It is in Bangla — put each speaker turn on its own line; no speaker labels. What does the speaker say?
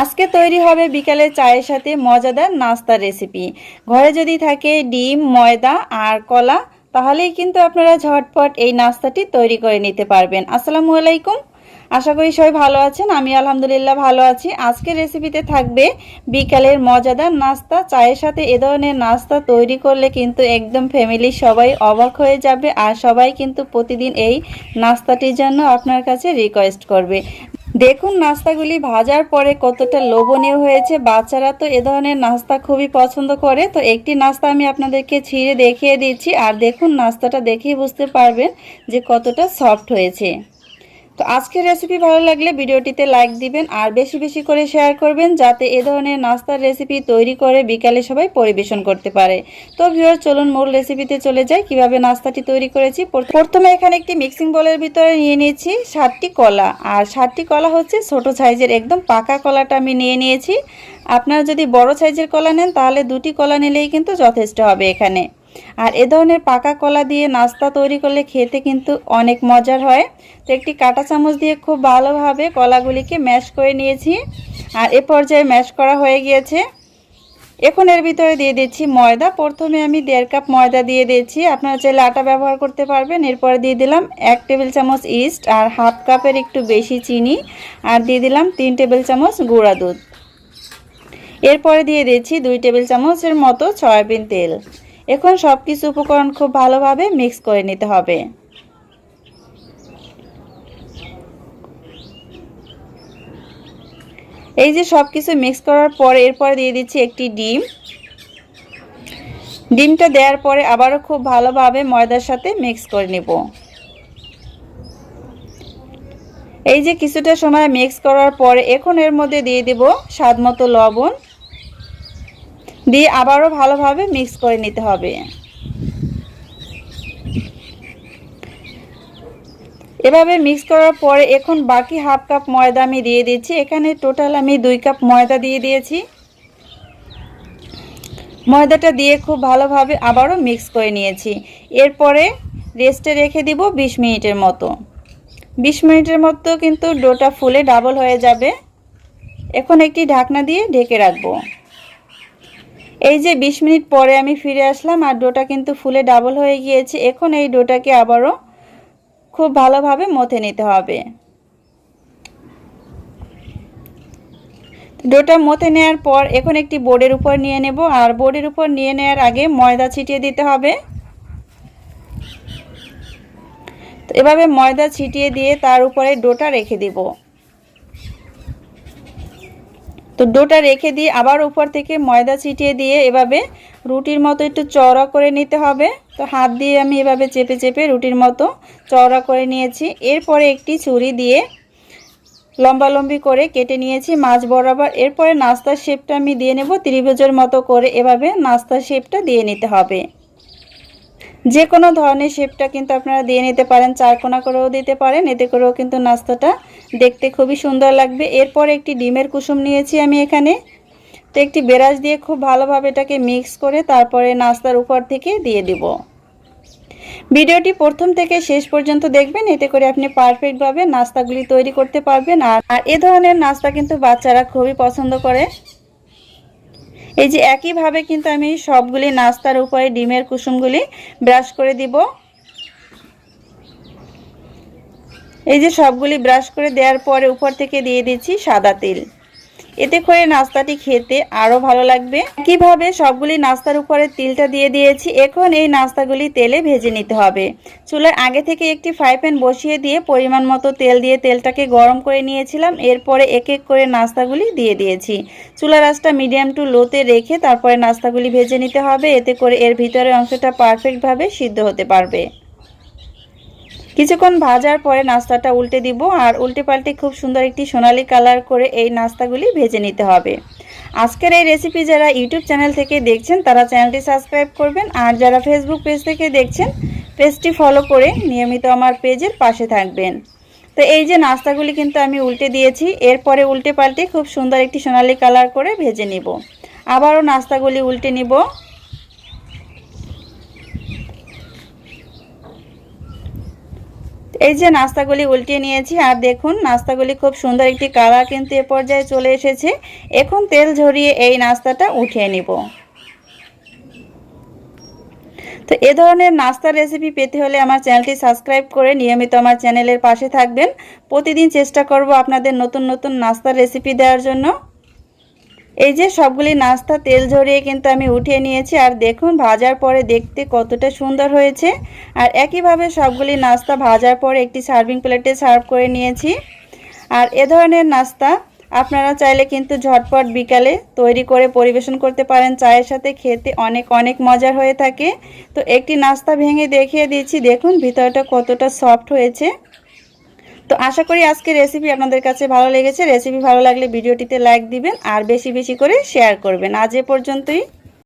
আজকে তৈরি হবে বিকালে চায়ের সাথে মজাদার নাস্তার রেসিপি। ঘরে যদি থাকে ডিম, ময়দা আর কলা, তাহলেই কিন্তু আপনারা ঝটপট এই নাস্তাটি তৈরি করে নিতে পারবেন। আসসালামু আলাইকুম। আশা করি সবাই ভালো আছেন। আমি আলহামদুলিল্লাহ ভালো আছি। আজকের রেসিপিতে থাকবে বিকালের মজাদার নাস্তা। চায়ের সাথে এ ধরনের নাস্তা তৈরি করলে কিন্তু একদম ফ্যামিলি সবাই অবাক হয়ে যাবে আর সবাই কিন্তু প্রতিদিন এই নাস্তাটির জন্য আপনার কাছে রিকোয়েস্ট করবে। দেখুন নাস্তাগুলি ভাজার পরে কতটা লোভনীয় হয়েছে। বাচ্চারা তো এ ধরনের নাস্তা খুবই পছন্দ করে। তো একটি নাস্তা আমি আপনাদেরকে ছিঁড়ে দেখিয়ে দিচ্ছি। আর দেখুন নাস্তাটা দেখেই বুঝতে পারবেন যে কতটা সফট হয়েছে। তো আজকের রেসিপি ভালো লাগলে ভিডিওটিতে লাইক দিবেন আর বেশি বেশি করে শেয়ার করবেন যাতে এ ধরনের নাস্তার রেসিপি তৈরি করে বিকালে সবাই পরিবেশন করতে পারে। তো ভিউয়ার চলুন মূল রেসিপিতে চলে যাই। কীভাবে নাস্তাটি তৈরি করেছি? প্রথমে এখানে একটি মিক্সিং বলের ভিতরে নিয়ে নিয়েছি ষাটটি কলা। আর ষাটটি কলা হচ্ছে ছোট সাইজের একদম পাকা কলাটা আমি নিয়ে নিয়েছি। আপনারা যদি বড় সাইজের কলা নেন তাহলে দুটি কলা নিলেই কিন্তু যথেষ্ট হবে এখানে। আর এ ধরনের পাকা কলা দিয়ে নাস্তা তৈরি করলে খেতে কিন্তু অনেক মজার হয়। তো একটি কাঁটা চামচ দিয়ে খুব ভালোভাবে কলাগুলিকে ম্যাশ করে নিয়েছি। আর এ পর্যায়ে ম্যাশ করা হয়ে গিয়েছে। এখন এর ভিতরে দিয়ে দিচ্ছি ময়দা। প্রথমে আমি দেড় কাপ ময়দা দিয়ে দিয়েছি। আপনারা চাইলে আটা ব্যবহার করতে পারবেন। এরপরে দিয়ে দিলাম এক টেবিল চামচ ইস্ট আর হাফ কাপের একটু বেশি চিনি। আর দিয়ে দিলাম তিন টেবিল চামচ গুঁড়া দুধ। এরপরে দিয়ে দিচ্ছি দুই টেবিল চামচের মতো সয়াবিন তেল। এখন সব কিছু উপকরণ খুব ভালোভাবে মিক্স করে নিতে হবে। এই যে সব কিছু মিক্স করার পরে এরপরে দিয়ে দিচ্ছি একটি ডিম। ডিমটা দেওয়ার পরে আবারও খুব ভালোভাবে ময়দার সাথে মিক্স করে নেব। এই যে কিছুটা সময় মিক্স করার পরে এখন এর মধ্যে দিয়ে দেব স্বাদ মতো লবণ। দিয়ে আবারও ভালোভাবে মিক্স করে নিতে হবে। এভাবে মিক্স করার পরে এখন বাকি হাফ কাপ ময়দা আমি দিয়ে দিচ্ছি। এখানে টোটাল আমি দুই কাপ ময়দা দিয়ে দিয়েছি। ময়দাটা দিয়ে খুব ভালোভাবে আবারও মিক্স করে নিয়েছি। এরপরে রেস্টে রেখে দিব ২০ মিনিটের মতো। ২০ মিনিটের মতো কিন্তু ডোটা ফুলে ডাবল হয়ে যাবে। এখন একটি ঢাকনা দিয়ে ঢেকে রাখব। এই যে ২০ মিনিট পরে আমি ফিরে আসলাম আর ডোটা কিন্তু ফুলে ডাবল হয়ে গিয়েছে, এখন এই ডোটাকে আবারও খুব ভালোভাবে মথে নিতে হবে। ডোটা মথে নেওয়ার পর এখন একটি বোর্ডের উপর নিয়ে নেব, আর বোর্ডের উপর নিয়ে নেওয়ার আগে ময়দা ছিটিয়ে দিতে হবে। এভাবে ময়দা ছিটিয়ে দিয়ে তার উপরে ডোটা রেখে দিব। তো ডোটা রেখে দিয়ে আবার উপর থেকে ময়দা ছিটিয়ে দিয়ে এভাবে রুটির মতো একটু চওড়া করে নিতে হবে। তো হাত দিয়ে আমি এভাবে চেপে চেপে রুটির মতো চওড়া করে নিয়েছি। এরপরে একটি ছুরি দিয়ে লম্বা লম্বি করে কেটে নিয়েছি মাছ বরাবর। এরপরে নাস্তার শেপটা আমি দিয়ে নেব, ত্রিভুজের মতো করে এভাবে নাস্তার শেপটা দিয়ে নিতে হবে। যে কোনো ধরনের শেপটা কিন্তু আপনারা দিয়ে নিতে পারেন চারকোনা করেও দিতে পারেন, এতে করেও কিন্তু নাস্তাটা দেখতে খুবই সুন্দর লাগবে। এরপর একটি ডিমের কুসুম নিয়েছি আমি এখানে। তো একটি বেরাস দিয়ে খুব ভালোভাবে এটাকে মিক্স করে তারপরে নাস্তার উপর থেকে দিয়ে দিব। ভিডিওটি প্রথম থেকে শেষ পর্যন্ত দেখবেন, এতে করে আপনি পারফেক্টভাবে নাস্তাগুলি তৈরি করতে পারবেন। আর এ ধরনের নাস্তা কিন্তু বাচ্চারা খুবই পছন্দ করে। এই যে একইভাবে কিন্তু আমি সবগুলি নাস্তার উপরে ডিমের কুসুমগুলি ব্রাশ করে দিব। এই যে সবগুলি ব্রাশ করে দেওয়ার পরে উপর থেকে দিয়ে দিচ্ছি সাদা তেল। এতে করে নাস্তাটি খেতে আরও ভালো লাগবে। কীভাবে সবগুলি নাস্তার উপরে তিলটা দিয়ে দিয়েছি। এখন এই নাস্তাগুলি তেলে ভেজে নিতে হবে। চুলার আগে থেকে একটি ফ্রাই প্যান বসিয়ে দিয়ে পরিমাণ মতো তেল দিয়ে তেলটাকে গরম করে নিয়েছিলাম। এরপরে এক এক করে নাস্তাগুলি দিয়ে দিয়েছি। চুলার আঁচটা মিডিয়াম টু লোতে রেখে তারপরে নাস্তাগুলি ভেজে নিতে হবে। এতে করে এর ভিতরের অংশটা পারফেক্টভাবে সিদ্ধ হতে পারবে। কিছুক্ষণ ভাজার পরে নাস্তাটা উল্টে দিব, আর উল্টে পাল্টে খুব সুন্দর একটি সোনালি কালার করে এই নাস্তাগুলি ভেজে নিতে হবে। আজকের এই রেসিপি যারা ইউটিউব চ্যানেল থেকে দেখছেন, তারা চ্যানেলটি সাবস্ক্রাইব করবেন, আর যারা ফেসবুক পেজ থেকে দেখছেন পেজটি ফলো করে নিয়মিত আমার পেজের পাশে থাকবেন। তো এই যে নাস্তাগুলি কিন্তু আমি উল্টে দিয়েছি, এরপরে উল্টে পাল্টে খুব সুন্দর একটি সোনালি কালার করে ভেজে নিব। আবারও নাস্তাগুলি উল্টে নিব। এই যে নাস্তাগুলি উল্টিয়ে নিয়েছি, আর দেখুন নাস্তাগুলি খুব সুন্দর একটি কালার কিন্তু এ পর্যায়ে চলে এসেছে। এখন তেল ঝরিয়ে এই নাস্তাটা উঠিয়ে নিব। তো এ ধরনের নাস্তার রেসিপি পেতে হলে আমার চ্যানেলটি সাবস্ক্রাইব করে নিয়মিত আমার চ্যানেলের পাশে থাকবেন। প্রতিদিন চেষ্টা করব আপনাদের নতুন নতুন নাস্তার রেসিপি দেওয়ার জন্য। এই যে সবগুলি নাস্তা, তেল ঝরিয়ে কিন্তু আমি উঠিয়ে নিয়েছি। আর দেখুন, ভাজার পরে দেখতে কতটা সুন্দর হয়েছে। আর একইভাবে সবগুলি নাস্তা ভাজার পরে একটি সার্ভিং প্লেটে সার্ভ করে নিয়েছি। আর এ ধরনের নাস্তা আপনারা চাইলে কিন্তু ঝটপট বিকালে তৈরি করে পরিবেশন করতে পারেন। চায়ের সাথে খেতে অনেক অনেক মজার হয়ে থাকে। তো একটি নাস্তা ভেঙে দেখিয়ে দিচ্ছি। দেখুন, ভিতরটা কতটা সফট হয়েছে। তো আশা করি আজকে রেসিপি আপনাদের কাছে ভালো লেগেছে। রেসিপি ভালো লাগলে ভিডিওটিতে লাইক দিবেন আর বেশি বেশি করে শেয়ার করবেন। আজ এ পর্যন্তই।